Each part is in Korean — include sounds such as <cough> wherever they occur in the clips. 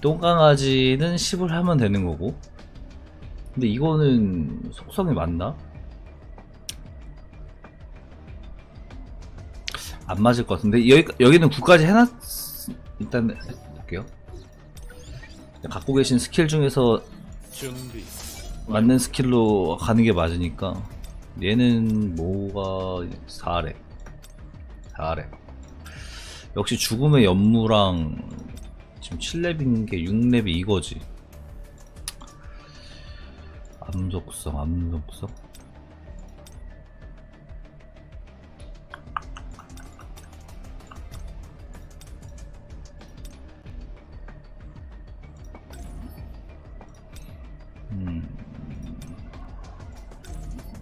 똥강아지는 10을 하면 되는 거고. 근데 이거는 속성이 맞나? 안 맞을 것 같은데. 여기, 여기는 9까지 해놨 일단 해볼게요. 갖고 계신 스킬 중에서 준비. 맞는 스킬로 가는 게 맞으니까. 얘는 뭐가 4렙. 4렙. 역시 죽음의 연무랑 지금 7렙인 게 6렙이 이거지. 암속성 암속성?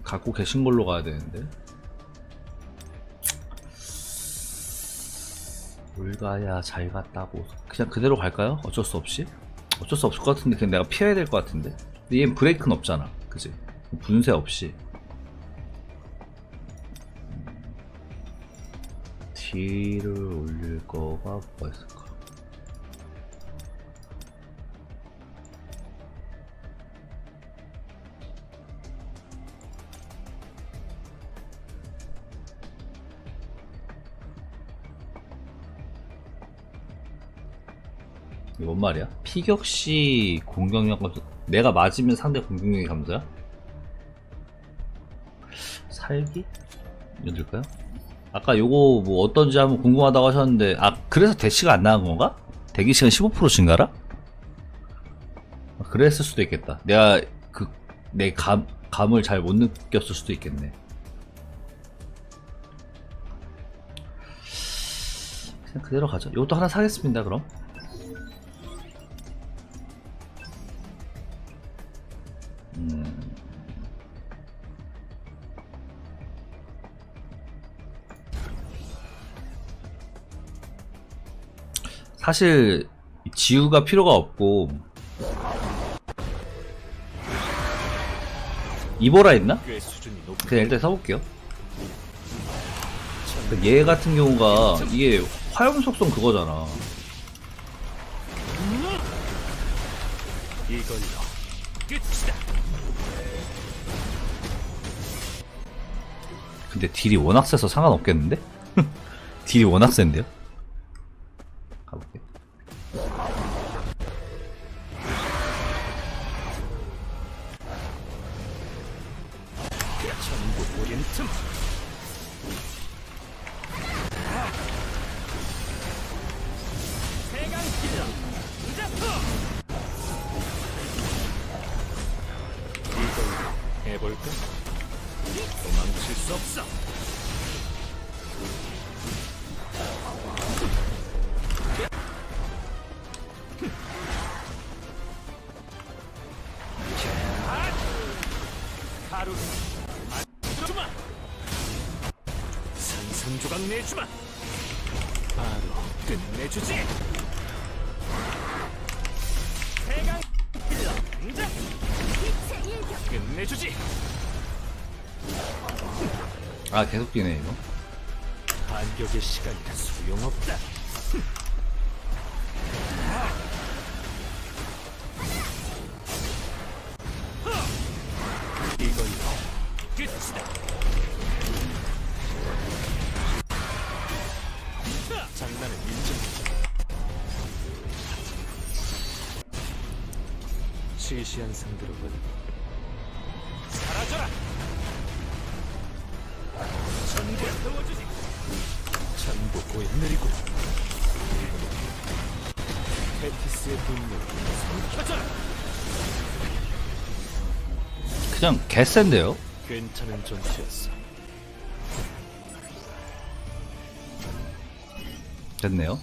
갖고 계신 걸로 가야 되는데 뭘 가야 잘 갔다고 그냥 그대로 갈까요? 어쩔 수 없이? 어쩔 수 없을 것 같은데 그냥 내가 피해야 될 것 같은데 근데 얘는 브레이크는 없잖아 그지? 분쇄 없이 딜을 올릴 거가 뭐가 있을까 이게 뭔 말이야? 피격시 공격력 감소 내가 맞으면 상대 공격력이 감소야? 살기? 이럴까요? 아까 요거 뭐 어떤지 한번 궁금하다고 하셨는데 아 그래서 대시가 안 나간 건가? 대기 시간 15% 증가라? 아, 그랬을 수도 있겠다 내가 그 내 감, 감을 잘 못 느꼈을 수도 있겠네 그냥 그대로 가죠 이것도 하나 사겠습니다 그럼 사실 지우가 필요가 없고 이보라 있나? 그냥 일단 써볼게요 얘 같은 경우가 이게 화염 속성 그거잖아 이걸로 끝이다. 근데 딜이 워낙 세서 상관없겠는데? <laughs> 딜이 워낙 센데요? 전부 우린 틈. 세강 킬러. 자프. 이걸로 해볼까? 도망칠 수 없어. 산산조각 내주마. 바로 끝내주지. 대강 킬러 등장 끝내주지. 아 계속 뛰네 이거. 반격의 시간이라 소용없다 시시한 상대로군 사라져라! 전부 태워주지 전부 보여내리고 테티스의 분노를 삼켜져라. 그냥 개센데요? 괜찮은 전투였어. 됐네요